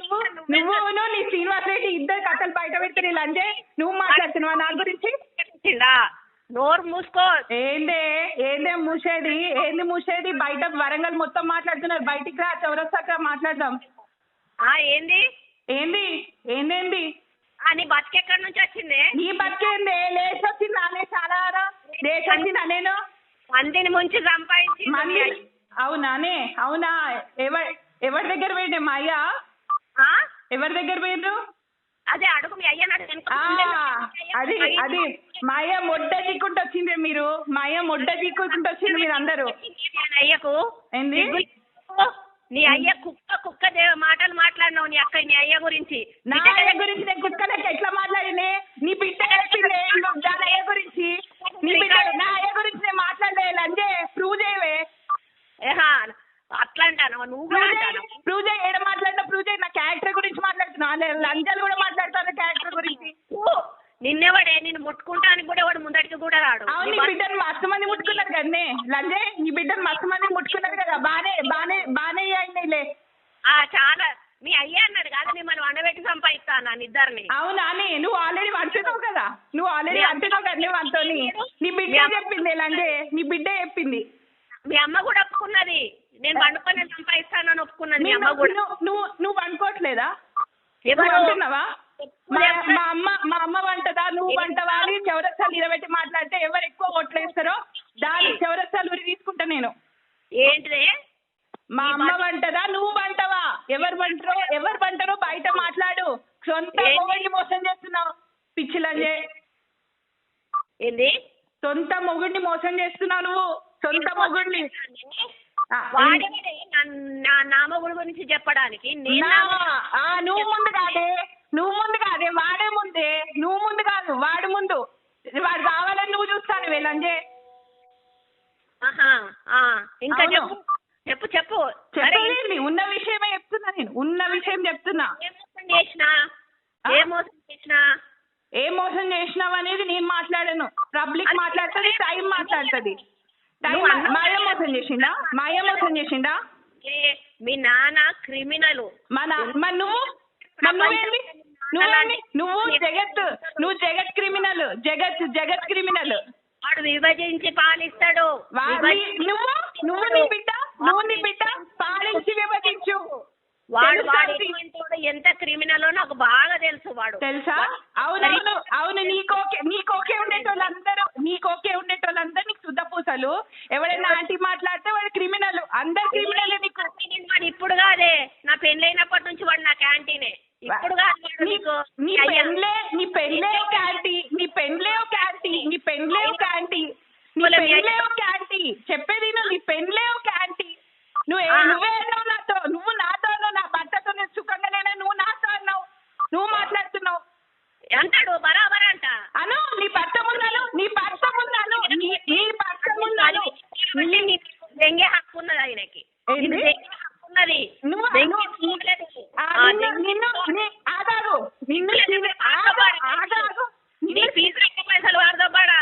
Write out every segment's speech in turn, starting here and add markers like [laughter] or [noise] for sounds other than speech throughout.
నువ్వు? నువ్వు నీ శ్రీనివాస్ రెడ్డి ఇద్దరు కథలు బయట పెడితే నీ లంజే. నువ్వు మాట్లాడుతున్నావా నా గురించి? వచ్చిందా నోరు మూసుకో. ఏందే ఏందే మూసేది? ఏంది మూసేది? బయట వరంగల్ మొత్తం మాట్లాడుతున్నారు. బయటికి రా చౌరస్తాక మాట్లాడదాం. ఆ ఏంది? ఏంది? ఏందేంది? నీ బతికెక్కడి నుంచి వచ్చింది? నీ బతికేందే లేచొచ్చింది నానే చాలా లేచొచ్చిందా నేను? మందిని ముంచి సంపాదించి మళ్ళీ అవునానే అవునా. ఎవరి ఎవరి దగ్గర పోయిండే? మా అయ్య? ఎవరి దగ్గర పోయిండ్రు? అదే అడుగు మీ ఉండే అది అది. మా అయ్య మొడ్డ దిక్కుంటూ వచ్చింది మీరు. మా అయ్య మొడ్డ దిక్కుంటూ వచ్చింది మీరు అందరూ. అయ్యకు ఏంది? నీ అయ్య కుక్క కుక్క మాటలు మాట్లాడినావు నీ అక్క నీ అయ్య గురించి. నా అయ్య గురించి నేను కుక్కలకి ఎట్లా మాట్లాడినే? నీ బిడ్డ నువ్వు దాని అయ్య గురించి. నీ బిడ్డ నా అయ్య గురించి నేను మాట్లాడలే లంజే. ప్రూవ్ చేయవే. అట్లా అంటాను నువ్వు కూడా అంటాను? ప్రూవ్ చేయి ఏడ మాట్లాడినా? ప్రూవ్ చేయి నా క్యారెక్టర్ గురించి మాట్లాడుతున్నా. లంజాలు కూడా మాట్లాడతాను క్యారెక్టర్ గురించి. నిన్నెవడే? నిన్ను ముట్టుకుంటానికి కూడా వాడు ముందడికి కూడా రాడు. అవును నీ బిడ్డను మస్తు మంది ముట్టుకున్నారు కదనే. లంజే నీ బిడ్డను మస్తు మంది ముట్టుకున్నారు కదా. బానే బానే బానే అయినాయిలే ఆ చాలా. మీ అయ్య అన్నాడు కాదు మిమ్మల్ని వండబెట్టి సంపాదిస్తాను ఇద్దరిని? అవునా నువ్వు ఆల్రెడీ అంటున్నావు కదా. నువ్వు ఆల్రెడీ అంటున్నావు కదా అంతోని నీ బిడ్డ చెప్పింది లంజే. నీ బిడ్డ చెప్పింది. మీ అమ్మ కూడా ఒప్పుకున్నది. నేను వండుకొని నేను సంపాదిస్తానని ఒప్పుకున్నది మీ నేను- అమ్మ కూడా. నువ్వు నువ్వు అనుకోవట్లేదా ఎవరు? అంటున్నావా మా అమ్మ మా అమ్మ వంటదా? నువ్వు వంటవా అని చౌరస్తాలు నిలబెట్టి మాట్లాడితే ఎవరు ఎక్కువ ఓట్లేస్తారో దాని చౌరస్తాలు ఉరి తీసుకుంటా నేను. ఏంటిది? మా అమ్మ వంటదా? నువ్వు వంటవా? ఎవరు వంటరో ఎవరు వంటరో బయట మాట్లాడు. సొంత ఏంటి? మొగుడిని మోసం చేస్తున్నావు పిచ్చిలంజే ఏంది? సొంత మొగుడిని మోసం చేస్తున్నావు నువ్వు. సొంత మొగుడిని. ఆ, వాడి నా నామగుడి గురించి చెప్పడానికి నేను నా- ఆ, నువ్వు ముందు కాదే. నువ్వు ముందు కాదే. వాడే ముందే. నువ్వు ముందు కాదు. వాడు ముందు. వాడు కావాలని నువ్వు చూస్తాను వీళ్ళంజే ఇంకా. చెప్పు. చెప్పు చెప్పు. చెప్పేది ఉన్న విషయమే చెప్తున్నా నేను. ఉన్న విషయం చెప్తున్నా. ఏ మోసం చేసినా? ఏ మోసం చేసినా? ఏ మోసం చేసినావు అనేది నేను మాట్లాడను. పబ్లిక్ మాట్లాడుతుంది టైం మాట్లాడుతుంది. మాయ మోసం చేసిండా మాయ మోసం చేసిండా ఏ, మీ నాన్న క్రిమినల్. మన మరి నువ్వు? నువ్వేంది? నువ్వు జగత్ నువ్వు జగత్ క్రిమినల్ జగత్ జగత్ క్రిమినల్. వాడు విభజించి పాలిస్తాడు. నువ్వు? నువ్వు నీ బిడ్డ? నువ్వు నీ బిడ్డ? పాలించి విభజించు. వాడు ఎంత క్రిమినలో నాకు బాగా తెలుసు వాడు. తెలుసా? అవునవును అవును నీకోకే నీకోకే ఉండేటోళ్ళందరూ నీకోకే ఉండేటోళ్ళందరూ నీకు శుద్ధ పూసలు ఎవరైనా ఆంటీ మాట్లాడితే వాడు క్రిమినల్ అందరు క్రిమినల్ నీకు వాడు ఇప్పుడు కాదే నా పెళ్ళైనప్పటి నుంచి వాడు నా క్యాంటీనే ఇప్పుడు కాదు వాడు నీ నీకు నీ అయ్యా. పెళ్ళే నీ పెళ్ళే ఒక ఆంటీ నీ పెళ్ళే ఒక ఆంటీ నీ పెళ్ళే ఒక ఆంటీ నీ వాళ్ళ మీ పెళ్ళే అయ్య- ఒక ఆంటీ చెప్పేది నువ్వు నీ పెళ్ళే ఒక ఆంటీ నువ్వే ఆ. నువ్వే అన్నావు నాతో నువ్వు నాతో అన్నావు నా భర్తతో నేను సుఖంగా లేనా నువ్వు నాతో అన్నావు నువ్వు మాట్లాడుతున్నావు అంటాడు బరాబర్ అంట అను నీ భర్త ముందాను నీ భర్త ముందాను నీ నీ భర్త ముందాను అంటే నీకు దెంగే హక్కు ఉన్నది ఆయనకి ఏంది? నీకు దెంగే హక్కు ఉన్నది నువ్వు దెంగే నువ్వు- హక్కు ఉన్నది. ఆ, ఆ, నిన్ను దెంగే నిన్ను హక్కు నీ ఆగాగు నిన్ను నిన్ను ఆగు ఆగాగు నీ నిన్ను ఫీజు ఎక్కువ పైసలు వాడదబ్బాడా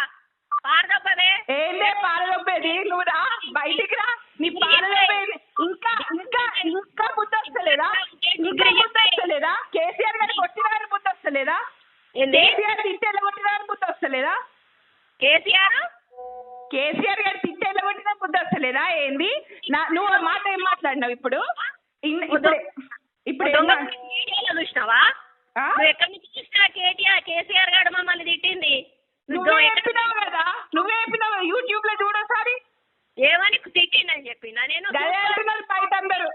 వాడదబ్బదే ఏందే పాలదొబ్బేది నువ్వు రా బయటికి రా నీ పాలదొబ్బేది ఇంకా ఇంకా ఇంకా బుద్ధి వస్తలేదా ఇంకా బుద్ధి వస్తలేదా కేసీఆర్ గారికి కొట్టిన గారి బుద్ధి వస్తలేదా? ఏంది? కేసీఆర్ తిట్టేళ్ళ కొట్టిన బుద్ధి వస్తలేదా? కేసీఆర్? కేసీఆర్ గారు తిట్టేళ్ళ కొట్టిన బుద్ధి వస్తలేదా? ఏంది? నా నువ్వు మాట ఏం మాట్లాడినావు ఇప్పుడు? ఇప్పుడు చూసినావా? ఎక్కడి నుంచి చూసినా కేటీఆర్? కేసీఆర్ గారు మమ్మల్ని తిట్టింది. నువ్వు నువ్వే ఎక్కడ- చెప్పినావు కదా నువ్వే చెప్పినావు యూట్యూబ్లో చూడోసారి ఏమని తిట్టిందని చెప్పినా నేను గదే అంటున్నారు బయట అందరు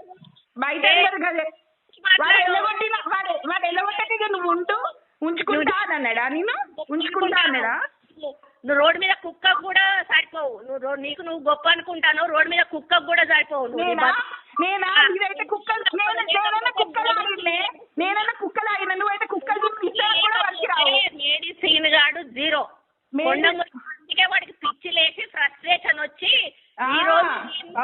బయట అందరు గదే వాడు మాట్లాడు. ఎల్లగొట్టిన వాడు వాడు ఎల్లగొట్టక ఇక నువ్వు ఉంటూ ఉంచుకుంటా అని అన్నాడా నేను ఉంచుకుంటా అన్నాడా నువ్వు రోడ్డు మీద కుక్క కూడా సరిపోవు నువ్వు రో- నీకు నువ్వు గొప్ప అనుకుంటాను రోడ్డు మీద కుక్క కూడా సరిపోవు నువ్వు నీ నేనా? బతు- నేనా? ఇదైతే కుక్కలు నేను నేనైనా నేనైనా కుక్కలాగిన నువ్వైతే కుక్కలు చూసి ఇస్తాను కూడా వచ్చి రావు మేడి సీన్ గాడు జీరో. అందుకే వాడికి పిచ్చి లేచి ఫ్రస్ట్రేషన్ వచ్చి ఈ రోజు [laughs]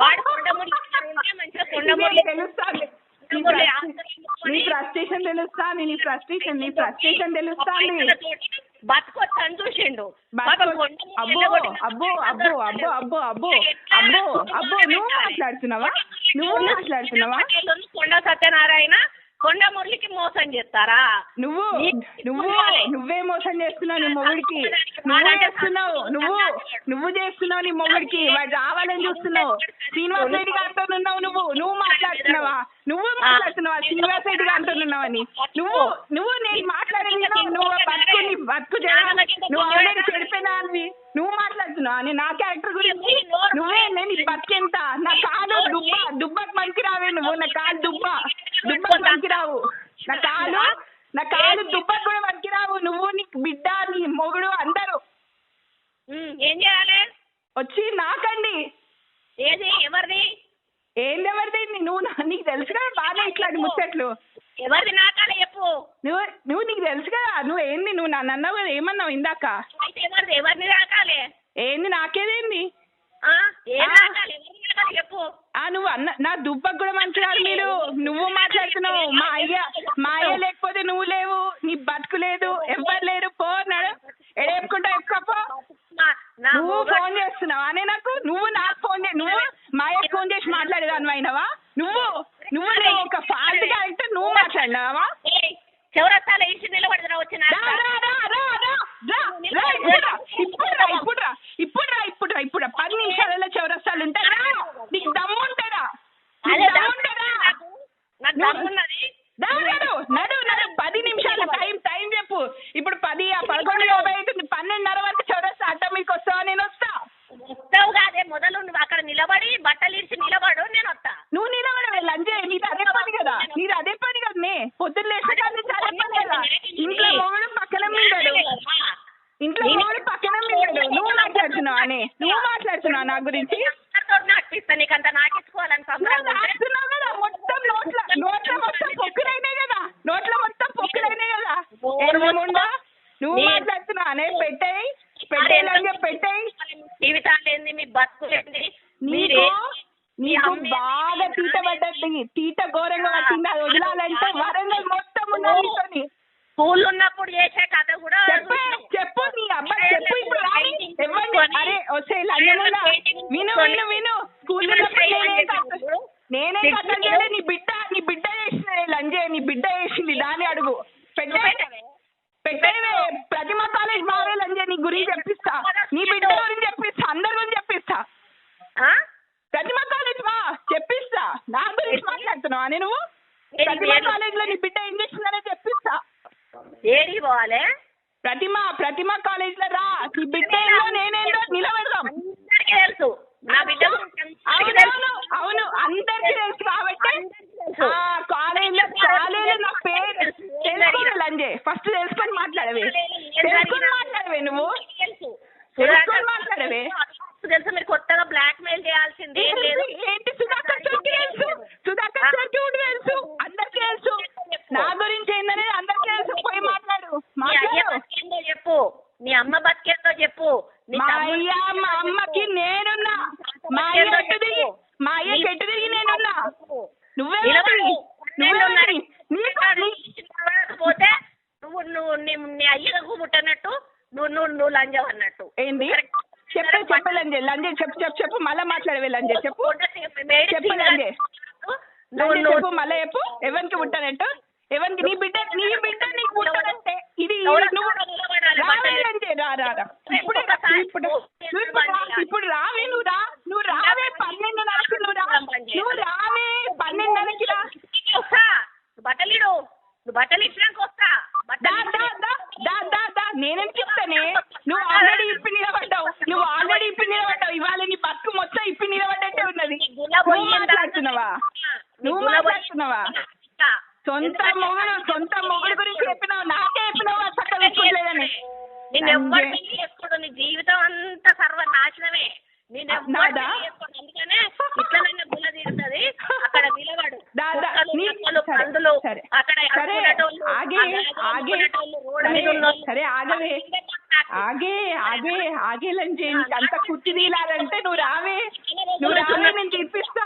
వాడు మంచిగా తెలుస్తాంది నీ ఫ్రస్ట్రేషన్ తెలుస్తాంది నీ ఫ్రస్ట్రేషన్ నీ ఫ్రస్ట్రేషన్ తెలుస్తాంది బతుకొచ్చు అని చూసిండు. అబ్బో అబ్బో అబ్బో అబ్బో అబ్బో అబ్బో అబ్బో అబ్బో నువ్వు మాట్లాడుతున్నావా? నువ్వు మాట్లాడుతున్నావా? కొండ సత్యనారాయణ కొండ మోసం చేస్తారా? నువ్వు నువ్వు. నువ్వే మోసం చేస్తున్నావు నీ మొగుడికి. నువ్వు చేస్తున్నావు నువ్వు నువ్వు చేస్తున్నావు నీ మొగుడికి. వాడు రావాలని చూస్తున్నావు. శ్రీనివాస్ రెడ్డి గారితో ఉన్నావు నువ్వు. నువ్వు మాట్లాడుతున్నావా? నువ్వు మాట్లాడుతున్నావా? శ్రీనివాస్ రెడ్డి గారితో ఉన్నావని నువ్వు నువ్వు నేను మాట్లాడేది. నువ్వు బతుకు నీ బతుకు నువ్వు ఆల్రెడీ చెడిపోయినావి నువ్వు మాట్లాడుతున్నావా? నేను నా క్యారెక్టర్ గురించి నువ్వే నేను బతికెంత? నా కాలు దుబ్బ దుబ్బకు మనకి రావే నువ్వు. నా కాలు దుబ్బ దుబ్బకు మనకి రావు నా కాలు నా కాలు దుబ్బకు కూడా మనకి రావు నువ్వు నీ బిడ్డ నీ మొగుడు అందరూ. ఏం చేయాలి? వచ్చి నాకండి. ఏది? ఎవరిది? ఏంది ఎవరిది? నువ్వు నీకు తెలుసు కదా బాగా ఇట్లాంటి ముచ్చట్లు. ఎవరిది నాకాల చెప్పు. నువ్వు నువ్వు నీకు తెలుసు కదా. నువ్వు ఏంది? నువ్వు నన్ను అన్నావు కదా ఏమన్నావు ఇందాక? అయితే ఎవరిది? ఎవరిని నాకాలే ఏంది? నాకేదేంది? ఏం చెప్పు. ఆ నువ్వు అన్న నా దుబ్బకు కూడా que ora tale గురించి నాకిచ్చుకోవాలని మొత్తం నోట్ల నోట్ల మొత్తం పొక్కులైనాయి కదా నోట్ల మొత్తం పొక్కులైనాయి కదా. నువ్వు పెట్టేయి పెట్టేయి. జీవితాలు ఏంది మీ నీకు బాగా తీట పడ్డది తీట ఘోరంగా పట్టింది అది వదలాలంటే వరంగల్ మొత్తం ఉన్నది నీతోని స్కూల్ ఉన్నప్పుడు చేసే కథ కూడా చెప్పు చెప్పు నీ అబ్బాయి చెప్పు ఇప్పుడు రాని ఇవ్వండి అరే వచ్చే లంజములా విను విను విను స్కూల్ నేనే కథ- నేనే కథ చేయలే నీ బిడ్డ నీ బిడ్డ చేసింది లంజే నీ బిడ్డ చేసింది దాన్ని అడుగు పెట్టే పెట్టేవే ప్రతిమ కాలేజ్ బాగా లంజే నీ గురించి చెప్పిస్తా నీ బిడ్డ గురించి చెప్పిస్తా అందరి గురించి చెప్పిస్తా ఆ? ప్రతిమ కాలేజ్ వా చెప్పిస్తా నా గురించి మాట్లాడుతున్నావా నేను నువ్వు ఏది ప్రతిమ ఏది? కాలేజ్లో నీ బిడ్డ ఏం చేసిందనే చెప్పిస్తా ఏడికి పోవాలి ప్రతిమ ప్రతిమ కాలేజ్లో రా నీ బిడ్డ ఏందో నేనేందో నిలబెడదాం అందరికీ తెలుసు నా బిడ్డ గురించి అందరికీ అవును తెలుసు. అవును అందరికీ తెలుసు కాబట్టి తెలుసు. ఆ కాలేజ్లో కాలేజ్లో నా పేరు తెలుసుకోండి లంజే ఫస్ట్ తెలుసుకొని మాట్లాడవే తెలుసుకొని మాట్లాడవే నువ్వు తెలుసు తెలుసుకొని మాట్లాడవే తెలుసు మీరు కొత్తగా బ్లాక్ మెయిల్ చేయాల్సింది ఏం లేదు. ఏంటి సుధాకర్ చౌకి తెలుసు. సుధాకర్ చౌకి ఉండి తెలుసు. అందరికీ తెలుసు. నా గురించి ఏందనేది అందరికీ తెలుసు. పోయి మాట్లాడు. నీ అయ్య మాట్లాడు. బతికేందో చెప్పు. నీ అమ్మ బతికేందో చెప్పు. నీ మా అయ్య మా అమ్మకి నేనున్నా. మా అయ్య ఎట్టు మా అయ్య ఎట్టు తిరిగి నేనున్నా? నువ్వే. నువ్వే పోతే నువ్వు నువ్వు నీ అయ్యకు పుట్టనట్టు నువ్వు నువ్వు నువ్వు లంజం అన్నట్టు. ఏంది? చెప్పే చెప్పే లంజే లంజే చెప్పు చెప్పు చెప్పు. మళ్ళా మాట్లాడవే లంజే చెప్పు. చెప్పు లంజే. చెప్పు మళ్ళా చెప్పు. ఎవరికి పుట్టనట్టు ఎవరికి నీ బిడ్డ నీ బిడ్డ నీకు పుట్టనంటే ఇది ఇది ఎవరు నువ్వు నిలబడాలి? రావే బట్టలు- లంజే రా రా రా ఇప్పుడే రా, ఇప్పుడు నువ్వు ఇప్పుడు రా ఇప్పుడు రావే నువ్వు రా నువ్వు రావే పన్నెండున్నరకి నువ్వు రా నువ్వు రావే పన్నెండున్నరకి రా వస్తా బట్టలిడు నువ్వు బట్టలు ఇచ్చినాక వస్తా దా బట్టలు దా దా దా దా దా నేనేం చెప్తానే నువ్వు ఆల్రెడీ ఇప్పి నిలబడ్డావు నువ్వు ఆల్రెడీ ఇప్పి నిలబడ్డావు ఇవాళ నీ బతుకు మొత్తం ఇప్పి నిలబడ్డట్టే ఉన్నది నువ్వు మాట్లాడుతున్నావా నువ్వు మాట్లాడుతున్నావా సొంత మొగుడు సొంత మొగుడు గురించి చెప్పినావు? నాకే చెప్పినావు? చక్కగా విప్పుకోలేదని నేను ఎవ్వరు చేసుకోడు నీ జీవితం అంతా సర్వనాశనమే. నేను ఎవ్వరు అందుకనే గుల్ల తీరుతుంది. అక్కడ నిలబడు. పందులు. అక్కడ సరే, ఆగవే. ఆగే ఆగే ఆగే లంజే నీకు అంత కుర్తి తీలాలంటే నువ్వు రావే. నువ్వు రావే నేను తీర్పిస్తా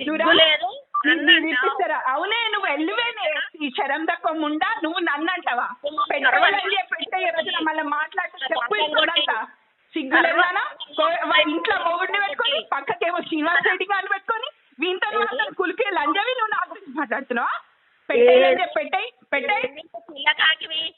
నువ్వు రా సిగ్గు లేదు, నీకు నన్ను నేను తీర్పిస్తారా అవునే నువ్వు వెళ్ళివేనే ఈ శరం తక్కువ ముండా నువ్వు నన్ను అంటావా పెట్టే పెట్టే రోజున మళ్ళీ మాట్లాడితే చెప్పు ఇప్పుడంతా సిగ్గు లేదా ఇంట్లో మొగుడిని పెట్టుకొని పక్కకేమో శ్రీనివాస్ రెడ్డి గారిని పెట్టుకొని వీంతో మాత్రం కులికి లంజవి నువ్వు నా గురించి మాట్లాడుతున్నావా పెట్టేయి పెట్టేయి పెట్టేయి